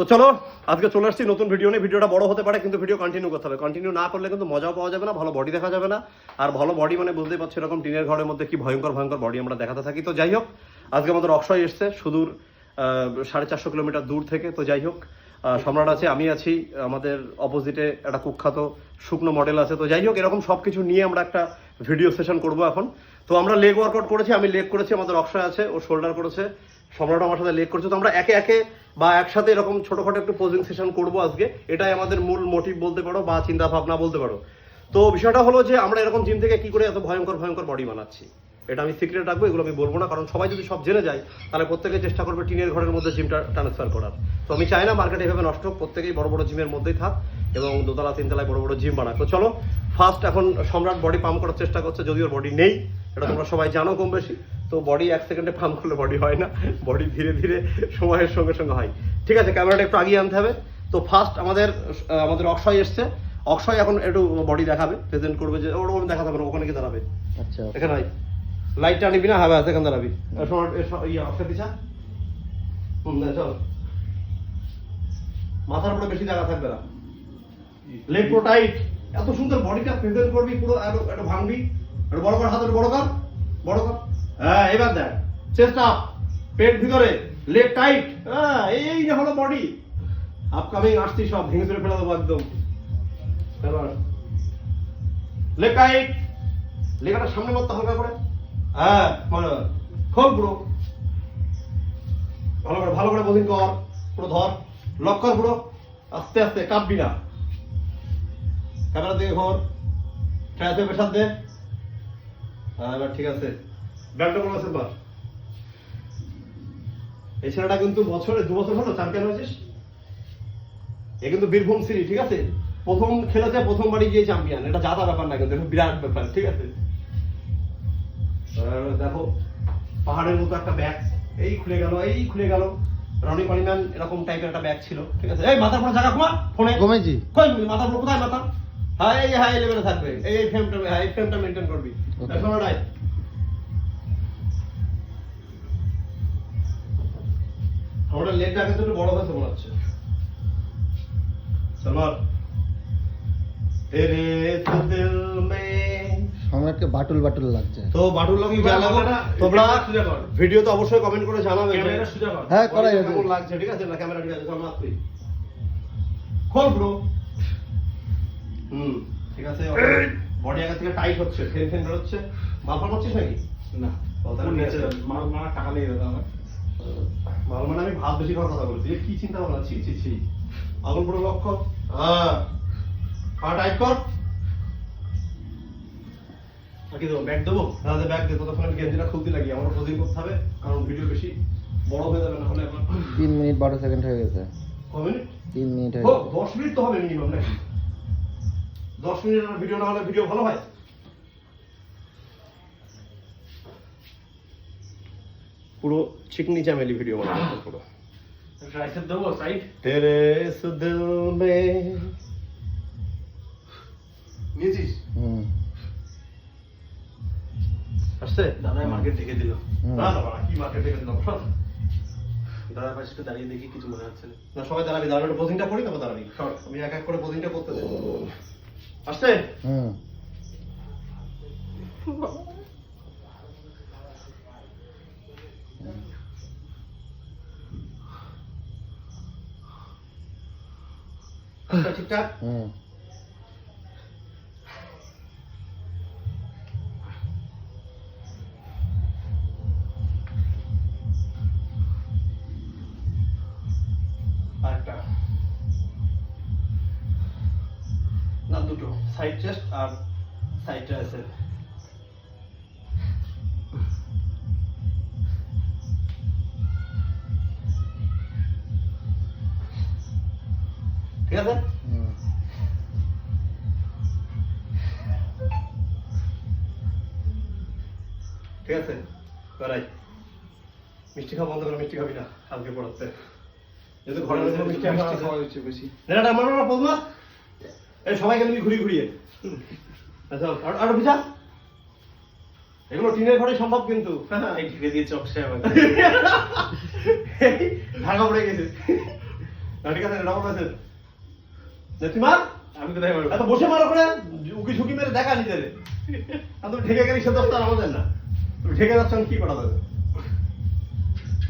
তো চলো, আজকে চলে আসছি নতুন ভিডিও নিয়ে। ভিডিওটা বড় হতে পারে, কিন্তু ভিডিও কন্টিনিউ করতে হবে। কন্টিনিউ না করলে কিন্তু মজাও পাওয়া যাবে না, ভালো বডি দেখা যাবে না। আর ভালো বডি মানে বুঝতেই পারছ এরকম টিনের ঘরের মধ্যে কি ভয়ঙ্কর ভয়ঙ্কর বডি আমরা দেখাতে থাকি। তো যাই হোক, আজকে আমাদের অক্ষয় এসছে, সুদূর সাড়ে চারশো কিলোমিটার দূর থেকে। তো যাই হোক সম্রাট আছে, আমি আছি, আমাদের অপোজিটে একটা কুখ্যাত শুকনো মডেল আছে। তো যাই হোক, এরকম সব কিছু নিয়ে আমরা একটা ভিডিও সেশন করব এখন। তো আমরা লেগ ওয়ার্কআউট করেছি, আমি লেগ করেছি, আমাদের অক্ষয় আছে, ও শোল্ডার করেছে। সম্রাট আমার সাথে লেগ করেছে। তো আমরা একে একে বা একসাথে এরকম ছোটখাটো একটু পোজিং সেশন করব আজকে। এটাই আমাদের মূল মোটিভ বলতে পারো বা চিন্তা ভাবনা বলতে পারো। তো বিষয়টা হলো যে আমরা এরকম জিম থেকে কি করে এত ভয়ঙ্কর ভয়ঙ্কর বডি বানাচ্ছি? এটা আমি সিক্রেট রাখব, এগুলো আমি বলব না। কারণ সবাই যদি সব জেনে যায়, তাহলে প্রত্যেকে চেষ্টা করবে টিনের ঘরের মধ্যে জিমটা ট্রান্সফার করার। তো আমি চাই না মার্কেট এভাবে নষ্ট হোক, প্রত্যেকেই বড় বড় জিমের মধ্যেই থাক এবং দোতলা, তিনতলায় বড় বড় জিম বানাক। তো চলো ফার্স্ট এখন সম্রাট বডি পাম্প করার চেষ্টা করছে, যদিও বডি নেই, এটা তোমরা সবাই জানো কম বেশি। তো বডি এক সেকেন্ডে পাম্প করলে বডি হয় না। বডি ধীরে ধীরে সময়ের সঙ্গে সঙ্গে হয়। ঠিক আছে ক্যামেরাটা একটু আগিয়ে আনতে হবে। তো ফার্স্ট আমাদের আমাদের অক্ষয় এসছে। অক্ষয় এখন একটু বডি দেখাবে প্রেজেন্ট করবে যে ওরকম দেখাতে হবে না, ওখানে কি দাঁড়াবে। আচ্ছা এখানে আয় লাইটটা নিবি না? হ্যাঁ এখানে দাঁড়াবি। ইয়ে অক্ষয় পিছা হুম চল। মাথার উপরে বেশি জায়গা থাকবে না। লেগ পুরো টাইট এত সুন্দর বডিটা প্রেজেন্ট করবি পুরো একটু একটু ভাঙবি। একটু বড় কর হাতের বড় কর। বড় কর। হ্যাঁ এবার দেখ। চেস্ট আপ পেট ভিতরে লেগ টাইট হ্যাঁ এই যে হলো বডি আপকামিং আসছি সব, ভেঙে দেবো একদম। এবার। লেগ টাইট সামনে মারতে হালকা করে। হ্যাঁ মানে খোল পুরো। ভালো করে ভালো করে কর, পুরো ধর। লক কর পুরো। আস্তে আস্তে, কাঁপবি না। ক্যামেরা দিকে ঘর দে। হ্যাঁ এবার ঠিক আছে। ব্যাগটা কোনো আছে এবার এই ছেলেটা কিন্তু বছরে দু বছর হলো চ্যাম্পিয়ন হয়েছিস? এ কিন্তু বীরভূম সিরি ঠিক আছে? প্রথম খেলেছে প্রথমবারই গিয়ে চ্যাম্পিয়ন এটা জাতা ব্যাপার না কিন্তু বিরাট ব্যাপার ঠিক আছে? দেখো পাহাড়ের মতো একটা ব্যাগ। এই খুলে গেল এই খুলে গেল। রনি পরিমাণ এরকম টাইপের একটা ব্যাগ ছিল ঠিক আছে? এই মাথার কোনো জায়গা ঘুমা ফোনে। কমেছি কই মাথার কোথায় মাথা? এই হাই লেভেলে থাকবে। এই ফ্রেমটা এই ফ্রেমটা মেনটেন করবি। Okay. এখন আমাদের লেগটা কিন্তু একটু বড় হয়েছে মনে হচ্ছে। সলমান তেরে তো দিল মে। সম্রাটকে বাটুল বাটুল লাগছে। তো বাটুল লগি জানাব তোমরা। ভিডিও তো অবশ্যই কমেন্ট করে জানাবে। ক্যামেরা সোজা কর। হ্যাঁ যাবে কেমন লাগছে? ঠিক আছে না ক্যামেরা ঠিক আছে তুই খোল ব্রো হুম ঠিক আছে বডি আগে থেকে টাইট হচ্ছে ফেন ফেন বেরোচ্ছে। মালফাল করছিস নাকি? না। মারা টাকা লেগে যেত আমার। মানে বেশি কথা বলছি। কি চিন্তা ভাবনা ছি ছি। ছি পুরো লক্ষ্য হ্যাঁ। পা টাইট কর। কি দেবো ব্যাগ দেবো? তাহলে ব্যাগ দেবো। তখন আমি গেঞ্জিটা খুলতে লাগি। আমার প্রতিদিন করতে হবে কারণ ভিডিও বেশি বড় হয়ে যাবে না হলে আমার তিন মিনিট বারো সেকেন্ড হয়ে গেছে। ক মিনিট? তিন মিনিট হয়ে দশ মিনিট তো হবে মিনিমাম নাকি? দশ মিনিটের ভিডিও না হলে ভিডিও ভালো হয়? পুরো চিকনি চ্যামেলি ভিডিও বানাবো হ্যাঁ। পুরো। তেরে দিল মে। আসছে? দাদাই মার্কেট দেখে দিল। না না কি মার্কেট দেখে দিল? দাদার পাশে একটু দাঁড়িয়ে দেখি কিছু মনে হচ্ছে না। সবাই দাঁড়াবি দাঁড়ানোর পোজিংটা করি তারপর দাঁড়াবি। আমি এক এক করে পোজিংটা করতে দেবো আসছে? হুম। ঠিকঠাক হুম না দুটো সাইড চেস্ট আর সাইড ট্রাইসেপ আছে ঠিক আছে করাই মিষ্টি খাওয়া বন্ধ করে মিষ্টি খাবি না কালকে পড়াতে। যেহেতু ঘরের মধ্যে মিষ্টি খাওয়া হচ্ছে বেশি। নেড়াটা আমার না পদমা এই সবাইকে নিবি ঘুরিয়ে ঘুরিয়ে? আচ্ছা আর আর বুঝা এগুলো টিনের ঘরে সম্ভব কিন্তু। এই ঢেকে দিয়েছে অক্ষয় আমাকে ঢাকা পড়ে গেছে। ঠিক আছে ডাবল মেসেজ তুই মার আমি কোথায় মারবো এত বসে মারো করে উকি ঝুঁকি মেরে দেখা নিজেরে আর তুমি ঢেকে গেলি সে দোস্ত আর আমাদের না। তুমি ঢেকে যাচ্ছ কি করা যাবে?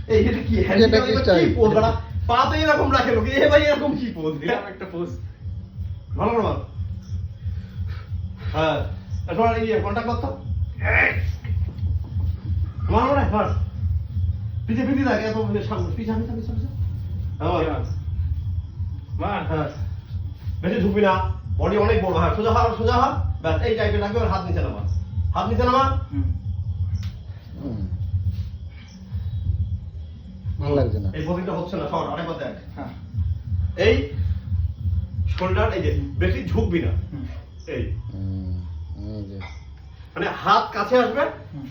এই এটা কি কি কি পোজ বাড়া পা তো এরকম রাখে লোকে এ ভাই এরকম কি পোজ দিলাম একটা পোস্ট ভালো করে মার হ্যাঁ তোমার এই কন্টাক্ট করতো? মার মার মার। পিছে পিছে থাকে এত সামনে পিছে আমি পিছে পিছে। হ্যাঁ মার? হ্যাঁ। বেশি ঝুঁকবি না বডি অনেক বড় হ্যাঁ সোজা হাত সোজা হাত ব্যাস এই টাইপের রাখবে আর হাত নিচে নামা। হাত নিচে নামা। ভালো লাগছে না। এই পজিটা হচ্ছে না সর আরেকবার দেখ। হ্যাঁ। এই শোল্ডার এই যে বেশি ঝুঁকবি না। এই। হুম, এই যে। মানে হাত কাছে আসবে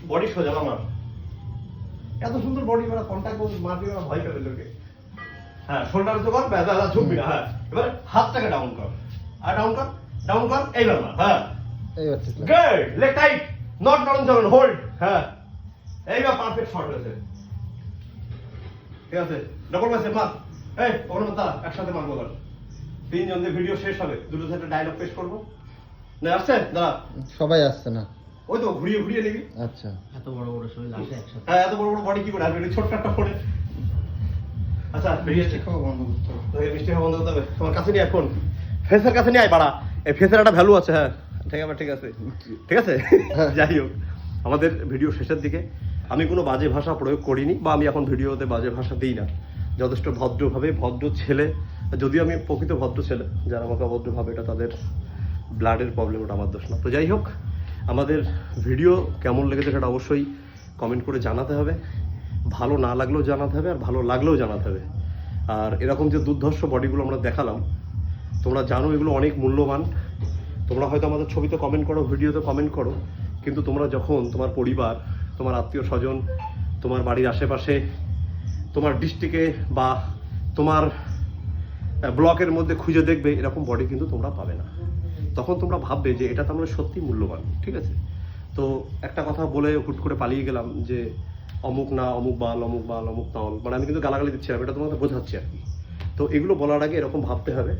বডি সোজা আমার। এত সুন্দর বডি মানে কন্টাক্ট মারবি ভয় পেবে লোকে। হ্যাঁ শোল্ডার তো কর ব্যাস ব্যাস, ঝুঁকবি না হ্যাঁ। এবার হাতটাকে ডাউন কর। আর ডাউন কর ডাউন কর এইবার হ্যাঁ। Good leg tight not down down hold হ্যাঁ। এইবার পারফেক্ট শট হয়েছে। ঠিক আছে? ডবল ম্যাচে মার এই দাঁড়া একসাথে মারবো এবার তিনজন দিয়ে ভিডিও শেষ হবে দুটো সাথে ডায়লগ পেশ করব। না আসছে? দাঁড়া। সবাই আসছে না। ওই তো ঘুরিয়ে ঘুরিয়ে নিবি। আচ্ছা। এত বড় বড় শরীর আসে একসাথে। হ্যাঁ এত বড় বড় বডি কি করে? আসবে ছোট্ট একটা ফোনে আচ্ছা বেরিয়েছে খাওয়া বন্ধ করতে হবে। তোকে খাওয়া বন্ধ করতে হবে। তোমার কাছে নিয়ে এখন। ফেসের কাছে নিয়ে আয় বাড়া। এই ফেসের একটা ভ্যালু আছে হ্যাঁ। ঠিক আছে ঠিক আছে। ঠিক আছে? যাই হোক। আমাদের ভিডিও শেষের দিকে। আমি কোনো বাজে ভাষা প্রয়োগ করিনি বা আমি এখন ভিডিওতে বাজে ভাষা দিই না। যথেষ্ট ভদ্রভাবে ভদ্র ছেলে। যদিও আমি প্রকৃত ভদ্র ছেলে যারা আমাকে অভদ্রভাবে এটা তাদের ব্লাডের প্রবলেম ওটা আমার দোষ না। তো যাই হোক আমাদের ভিডিও কেমন লেগেছে সেটা অবশ্যই কমেন্ট করে জানাতে হবে। ভালো না লাগলেও জানাতে হবে আর ভালো লাগলেও জানাতে হবে। আর এরকম যে দুর্ধর্ষ বডিগুলো আমরা দেখালাম, তোমরা জানো এগুলো অনেক মূল্যবান। তোমরা হয়তো আমাদের ছবিতে কমেন্ট করো, ভিডিওতে কমেন্ট করো, কিন্তু তোমরা যখন তোমার পরিবার, তোমার আত্মীয় স্বজন, তোমার বাড়ির আশেপাশে, তোমার ডিস্ট্রিক্টে বা তোমার ব্লকের মধ্যে খুঁজে দেখবে, এরকম বডি কিন্তু তোমরা পাবে না। তখন তোমরা ভাববে যে এটা তো আমরা সত্যি মূল্যবান, ঠিক আছে? তো একটা কথা বলে হুট করে পালিয়ে গেলাম যে অমুক না, অমুক বাল অমুক বাল, অমুক তাল। মানে আমি কিন্তু গালাগালি দিচ্ছি দিচ্ছিলাম এটা তোমাকে বোঝাচ্ছি আর কি। তো এগুলো বলার আগে এরকম ভাবতে হবে,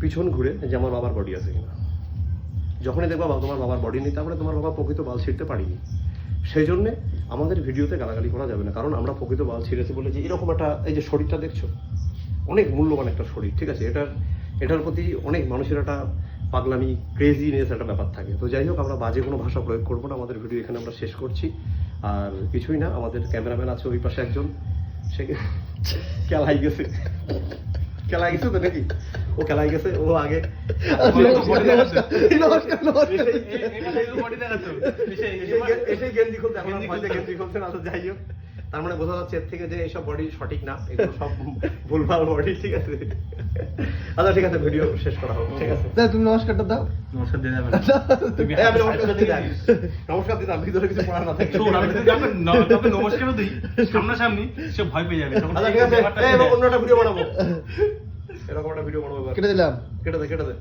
পিছন ঘুরে যে আমার বাবার বডি আছে কিনা। যখনই দেখবা তোমার বাবার বডি নেই, তারপরে তোমার বাবা প্রকৃত বাল ছিঁড়তে পারিনি। সেই জন্যে আমাদের ভিডিওতে গালাগালি করা যাবে না, কারণ আমরা প্রকৃত বাল ছিঁড়েছি বলে যে এরকম একটা, এই যে শরীরটা দেখছ, অনেক মূল্যবান একটা শরীর, ঠিক আছে? এটার এটার প্রতি অনেক মানুষের একটা পাগলামি ক্রেজিনেস একটা ব্যাপার থাকে। তো যাই হোক, আমরা বাজে কোনো ভাষা প্রয়োগ করব না, আমাদের ভিডিও এখানে আমরা শেষ করছি। আর কিছুই না আমাদের ক্যামেরাম্যান আছে ওই পাশে একজন। সে খেলাই গেছে। খেলাই গেছে তো নাকি? ও খেলাই গেছে ও আগে। এসেই গেঞ্জি খুলতে এখন তো যাই হোক। তার মানে বোঝা যাচ্ছে এর থেকে যে এইসব বডি সঠিক না এগুলো সব ভুলভাল বডি ঠিক আছে? আচ্ছা ঠিক আছে ভিডিও শেষ করা হোক ঠিক আছে? দাও, তুমি নমস্কারটা দাও। নমস্কার দিয়ে যাবেন। আমি নমস্কার দিলাম নমস্কার ভিতরে কিছু পড়া না থাকে। শোন, আমি নমস্কারও দিই সামনাসামনি সে ভয় পেয়ে যাবে আচ্ছা ঠিক আছে। অন্য একটা ভিডিও বানাবো। এরকম একটা ভিডিও বানাবো কেটে দিলাম। কেটে দে কেটে দে।